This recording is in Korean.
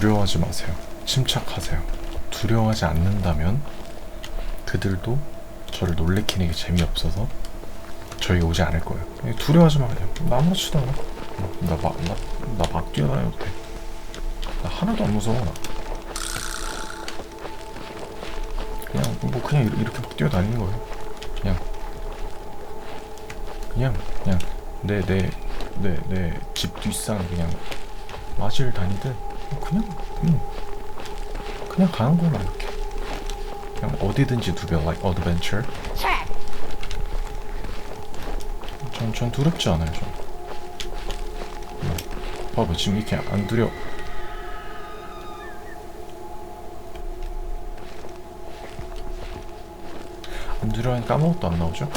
두려워하지 마세요. 침착하세요. 두려워하지 않는다면 그들도 저를 놀래키는 게 재미없어서 저희 오지 않을 거예요. 그냥 두려워하지 마 그냥. 나 아무렇지도 않아. 나 막 나 나 막 뛰어다녀도 돼. 나 하나도 안 무서워. 나. 그냥 뭐 그냥 이렇게 막 뛰어다니는 거예요. 그냥 그냥 그냥 내 내 내 내 집 뒷산 그냥 마실 다니듯 그냥 음, 그냥 가는 거야 이렇게. 그냥 어디든지 두려 like adventure. 전, 전 두렵지 않아요, 전. 음, 봐봐, 지금 이렇게 안 두려. 안 두려우니까 아무것도 안 나오죠?